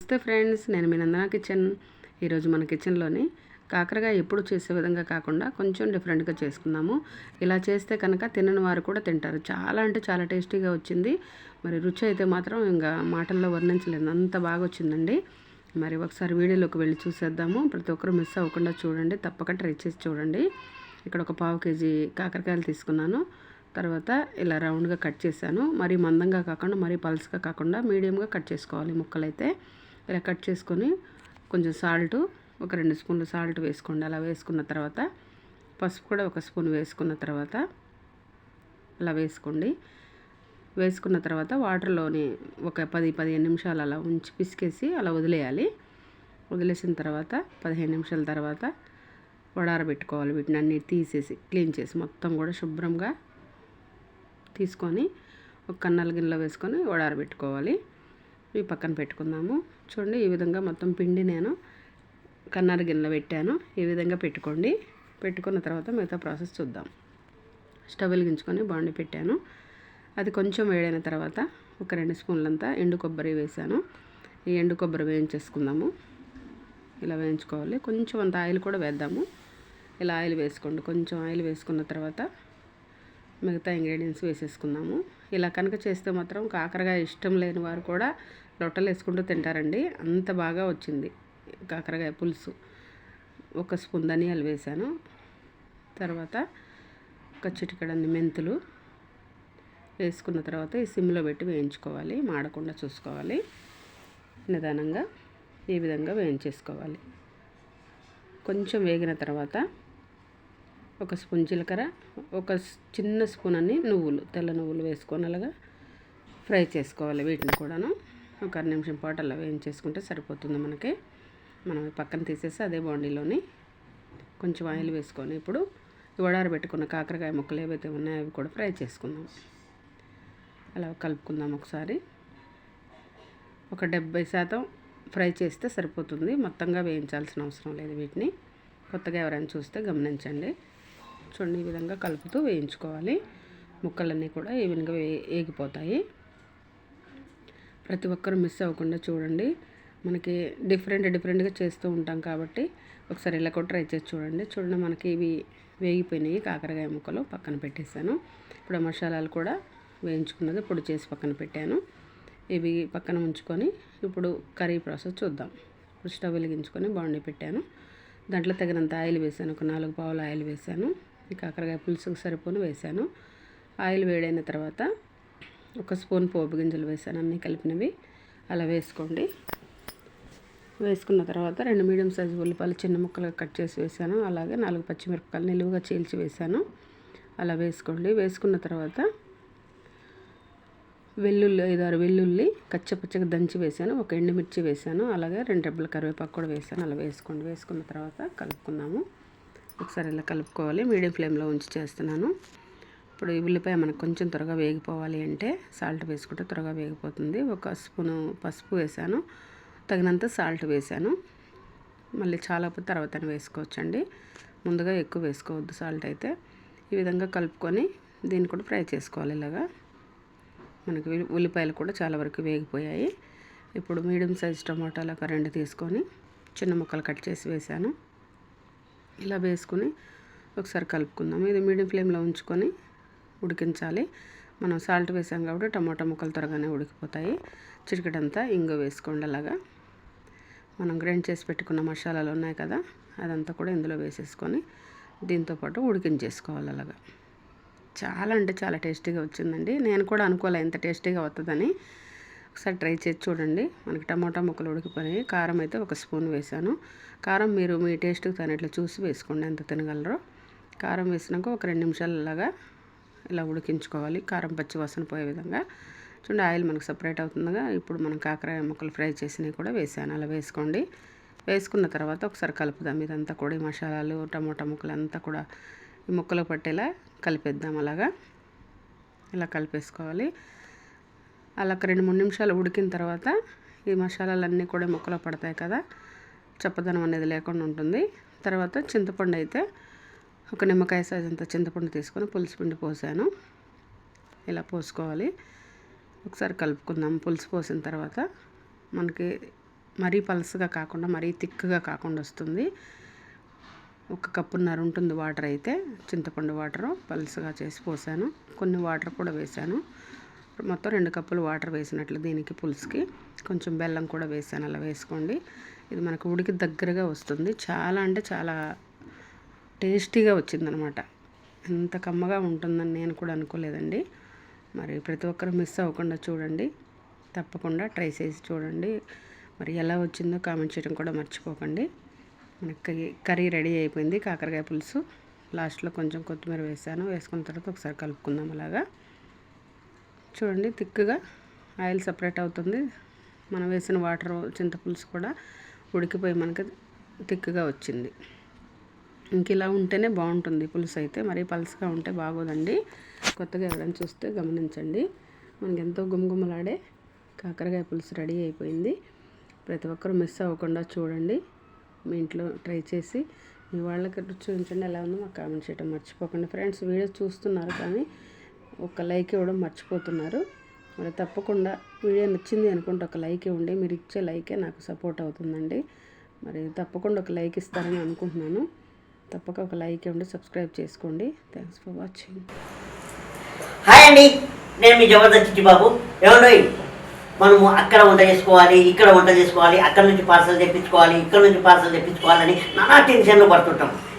నమస్తే ఫ్రెండ్స్ నేను మీ నందన కిచెన్. ఈరోజు మన కిచెన్లోని కాకరకాయ ఎప్పుడు చేసే విధంగా కాకుండా కొంచెం డిఫరెంట్గా చేసుకున్నాము ఇలా చేస్తే కనుక తినని వారు కూడా తింటారు. చాలా అంటే చాలా టేస్టీగా వచ్చింది. మరి రుచి అయితే మాత్రం ఇంకా మాటల్లో వర్ణించలేదు అంత బాగా వచ్చిందండి. మరి ఒకసారి వీడియోలోకి వెళ్ళి చూసేద్దాము. ప్రతి ఒక్కరు మిస్ అవ్వకుండా చూడండి. తప్పక ట్రై చేసి చూడండి. ఇక్కడ ఒక పావు కేజీ కాకరకాయలు తీసుకున్నాను. తర్వాత ఇలా రౌండ్గా కట్ చేశాను. మరీ మందంగా కాకుండా మరీ పల్స్గా కాకుండా మీడియంగా కట్ చేసుకోవాలి ముక్కలైతే. ఇలా కట్ చేసుకొని కొంచెం సాల్ట్ ఒక రెండు స్పూన్లు సాల్ట్ వేసుకోండి. అలా వేసుకున్న తర్వాత పసుపు కూడా ఒక స్పూన్ వేసుకున్న తర్వాత అలా వేసుకోండి. వేసుకున్న తర్వాత వాటర్లోని ఒక పది పదిహేను నిమిషాలు అలా ఉంచి పిసికేసి అలా వదిలేయాలి. వదిలేసిన తర్వాత పదిహేను నిమిషాల తర్వాత వడారబెట్టుకోవాలి వీటిని అన్ని తీసేసి క్లీన్ చేసి మొత్తం కూడా శుభ్రంగా తీసుకొని ఒక కన్నాల గిన్నెలో వేసుకొని వడారబెట్టుకోవాలి. ఇవి పక్కన పెట్టుకుందాము. చూడండి ఈ విధంగా మొత్తం పిండి నేను కన్నార గిన్నెలో పెట్టాను. ఈ విధంగా పెట్టుకోండి. పెట్టుకున్న తర్వాత మిగతా ప్రాసెస్ చూద్దాం. స్టవ్ వెలిగించుకొని బాండి పెట్టాను. అది కొంచెం వేడైన తర్వాత ఒక రెండు స్పూన్లంతా ఎండు కొబ్బరి వేసాను. ఈ ఎండు కొబ్బరి వేయించేసుకుందాము. ఇలా వేయించుకోవాలి. కొంచెం అంత ఆయిల్ కూడా వేద్దాము. ఇలా ఆయిల్ వేసుకోండి. కొంచెం ఆయిల్ వేసుకున్న తర్వాత మిగతా ఇంగ్రీడియంట్స్ వేసేసుకుందాము. ఇలా కనుక చేస్తే మాత్రం కాకరకాయ ఇష్టం లేని వారు కూడా లొట్టలు వేసుకుంటూ తింటారండి. అంత బాగా వచ్చింది కాకరకాయ పులుసు. ఒక స్పూన్ ధనియాలు వేసాను తర్వాత ఒక చిటికడన్ని మెంతులు వేసుకున్న తర్వాత ఈ సిమ్లో పెట్టి వేయించుకోవాలి. మాడకుండా చూసుకోవాలి. నిదానంగా ఈ విధంగా వేయించేసుకోవాలి. కొంచెం వేగిన తర్వాత ఒక స్పూన్ జీలకర్ర ఒక చిన్న స్పూన్ అని నువ్వులు తెల్ల నువ్వులు వేసుకొని అలాగా ఫ్రై చేసుకోవాలి వీటిని కూడాను. ఒక అర నిమిషం పాటు అలా వేయించేసుకుంటే సరిపోతుంది మనకి. మనం పక్కన తీసేసి అదే బాండీలోని కొంచెం ఆయిల్ వేసుకొని ఇప్పుడు వడారు పెట్టుకున్న కాకరకాయ ముక్కలు ఏవైతే ఉన్నాయో అవి కూడా ఫ్రై చేసుకుందాం. అలా కలుపుకుందాం ఒకసారి. ఒక డెబ్బై శాతం ఫ్రై చేస్తే సరిపోతుంది. మొత్తంగా వేయించాల్సిన అవసరం లేదు వీటిని. కొత్తగా ఎవరైనా చూస్తే గమనించండి. చూడండి ఈ విధంగా కలుపుతూ వేయించుకోవాలి. ముక్కలన్నీ కూడా ఈవెన్గా వే వేగిపోతాయి ప్రతి ఒక్కరు మిస్ అవ్వకుండా చూడండి. మనకి డిఫరెంట్ డిఫరెంట్గా చేస్తూ ఉంటాం కాబట్టి ఒకసారి ఇలా కూడా ట్రై చేసి చూడండి. చూడండి మనకి ఇవి వేగిపోయినాయి. కాకరకాయ ముక్కలు పక్కన పెట్టేశాను. ఇప్పుడు మసాలాలు కూడా వేయించుకున్నది పొడి చేసి పక్కన పెట్టాను. ఇవి పక్కన ఉంచుకొని ఇప్పుడు కర్రీ ప్రాసెస్ చూద్దాం. ఇప్పుడు స్టవ్ వెలిగించుకొని బాండీ పెట్టాను. దాంట్లో తగినంత ఆయిల్ వేసాను ఒక నాలుగు పావులు ఆయిల్ వేసాను ఈ కాకరకాయ పులుసుకు సరిపోను వేసాను ఆయిల్ వేడైన తర్వాత ఒక స్పూన్ పోపు గింజలు వేసాను అన్నీ కలిపినవి. అలా వేసుకోండి. వేసుకున్న తర్వాత రెండు మీడియం సైజు ఉల్లిపాయలు చిన్న ముక్కలుగా కట్ చేసి వేసాను అలాగే నాలుగు పచ్చిమిరపకాయలు నిలువుగా చీల్చి వేసాను అలా వేసుకోండి. వేసుకున్న తర్వాత వెల్లుల్లి ఐదారు వెల్లుల్లి కచ్చపచ్చగా దంచి వేసాను ఒక ఎండుమిర్చి వేసాను అలాగే రెండు రెబ్బల కరివేపాకు కూడా వేసాను అలా వేసుకోండి. వేసుకున్న తర్వాత కలుపుకున్నాము ఒకసారి ఇలా కలుపుకోవాలి. మీడియం ఫ్లేమ్లో ఉంచి చేస్తున్నాను. ఇప్పుడు ఈ ఉల్లిపాయ మనకు కొంచెం త్వరగా వేగిపోవాలి అంటే సాల్ట్ వేసుకుంటే త్వరగా వేగిపోతుంది. ఒక స్పూను పసుపు వేసాను. తగినంత సాల్ట్ వేసాను. మళ్ళీ చాలా తర్వాత వేసుకోవచ్చండి. ముందుగా ఎక్కువ వేసుకోవద్దు సాల్ట్ అయితే. ఈ విధంగా కలుపుకొని దీన్ని కూడా ఫ్రై చేసుకోవాలి ఇలాగా. మనకి ఉల్లిపాయలు కూడా చాలా వరకు వేగిపోయాయి. ఇప్పుడు మీడియం సైజ్ టమాటాలు ఒక రెండు తీసుకొని చిన్న ముక్కలు కట్ చేసి వేసాను. ఇలా వేసుకొని ఒకసారి కలుపుకుందాం. ఇది మీడియం ఫ్లేమ్లో ఉంచుకొని ఉడికించాలి. మనం సాల్ట్ వేసాం కాబట్టి టమాటా ముక్కలు త్వరగానే ఉడికిపోతాయి. చిటికడంతా ఇంగు వేసుకోండి అలాగా. మనం గ్రైండ్ చేసి పెట్టుకున్న మసాలాలు ఉన్నాయి కదా అదంతా కూడా ఇందులో వేసేసుకొని దీంతోపాటు ఉడికించేసుకోవాలి అలాగా. చాలా అంటే చాలా టేస్టీగా వచ్చిందండి. నేను కూడా అనుకోలే ఎంత టేస్టీగా వస్తుందని ఒకసారి ట్రై చేసి చూడండి. మనకి టమాటా ముక్కలు ఉడికిపోయినాయి. కారం అయితే ఒక స్పూన్ వేసాను. కారం మీరు మీ టేస్ట్కి తగినట్లు చూసి వేసుకోండి. ఎంత తినగలరో. కారం వేసినాక ఒక రెండు నిమిషాలలాగా ఇలా ఉడికించుకోవాలి. కారం పచ్చి వాసన పోయే విధంగా. చూడండి ఆయిల్ మనకు సపరేట్ అవుతుందిగా. ఇప్పుడు మనం కాకరాయ ముక్కలు ఫ్రై చేసినవి కూడా వేసాను. అలా వేసుకోండి. వేసుకున్న తర్వాత ఒకసారి కలుపుదాం. ఇదంతా కూడా ఈ మసాలాలు టమోటా ముక్కలు అంతా కూడా ఈ ముక్కలు పట్టేలా కలిపేద్దాం. అలాగా. ఇలా కలిపేసుకోవాలి. అలా ఒక రెండు మూడు నిమిషాలు ఉడికిన తర్వాత ఈ మసాలాలన్నీ కూడా ముక్కలో పడతాయి కదా. చప్పదనం అనేది లేకుండా ఉంటుంది. తర్వాత చింతపండు అయితే ఒక నిమ్మకాయ సైజ్ అంత చింతపండు తీసుకొని పులుసు పిండి పోసాను. ఇలా పోసుకోవాలి. ఒకసారి కలుపుకుందాం. పులుసు పోసిన తర్వాత మనకి మరీ పలసగా కాకుండా మరీ థిక్గా కాకుండా వస్తుంది. ఒక కప్పున్నర ఉంటుంది వాటర్ అయితే. చింతపండు వాటరు పలుసగా చేసి పోసాను. కొన్ని వాటర్ కూడా వేసాను. మొత్తం రెండు కప్పులు వాటర్ వేసినట్లు దీనికి పులుసుకి. కొంచెం బెల్లం కూడా వేసాను అలా వేసుకోండి. ఇది మనకు ఉడికి దగ్గరగా వస్తుంది. చాలా అంటే చాలా టేస్టీగా వచ్చిందనమాట. ఎంత కమ్మగా ఉంటుందని నేను కూడా అనుకోలేదండి. మరి ప్రతి ఒక్కరు మిస్ అవ్వకుండా చూడండి. తప్పకుండా ట్రై చేసి చూడండి. మరి ఎలా వచ్చిందో కామెంట్ చేయడం కూడా మర్చిపోకండి. మనకి కర్రీ రెడీ అయిపోయింది. కాకరకాయ పులుసు. లాస్ట్లో కొంచెం కొత్తిమీర వేసాను. వేసుకున్న తర్వాత ఒకసారి కలుపుకుందాం అలాగా. చూడండి తిక్కుగా ఆయిల్ సపరేట్ అవుతుంది. మనం వేసిన వాటర్ చింతపులుసు కూడా ఉడికిపోయి మనకి తిక్కుగా వచ్చింది. ఇంక ఇలా ఉంటేనే బాగుంటుంది పులుసు అయితే. మరీ పలుసుగా ఉంటే బాగోదండి. కొత్తగా ఎవరైనా చూస్తే గమనించండి. మనకి ఎంతో గుమగుమలాడే కాకరకాయ పులుసు రెడీ అయిపోయింది. ప్రతి ఒక్కరు మిస్ అవ్వకుండా చూడండి. మీ ఇంట్లో ట్రై చేసి మీ వాళ్ళకి చూపించండి. ఎలా ఉందో మాకు కామెంట్ చేయడం మర్చిపోకండి. ఫ్రెండ్స్ వీడియో చూస్తున్నారు కానీ ఒక లైక్ ఇవ్వడం మర్చిపోతున్నారు. మరి తప్పకుండా వీడియో నచ్చింది అనుకుంటే ఒక లైక్ ఇవ్వండి. మీరు ఇచ్చే లైకే నాకు సపోర్ట్ అవుతుందండి. మరి తప్పకుండా ఒక లైక్ ఇస్తారని అనుకుంటున్నాను. తప్పక ఒక లైక్ ఇవ్వండి సబ్స్క్రైబ్ చేసుకోండి. థ్యాంక్స్ ఫర్ వాచింగ్ హాయ్ అండి. నేను మీ జబర్దస్త్ చిట్టిబాబు ఏమండి? మనము అక్కడ వంట చేసుకోవాలి ఇక్కడ వంట చేసుకోవాలి అక్కడ నుంచి పార్సల్ తెప్పించుకోవాలి ఇక్కడ నుంచి పార్సల్ తెప్పించుకోవాలని నానా టెన్షన్లు పడుతుంటాం.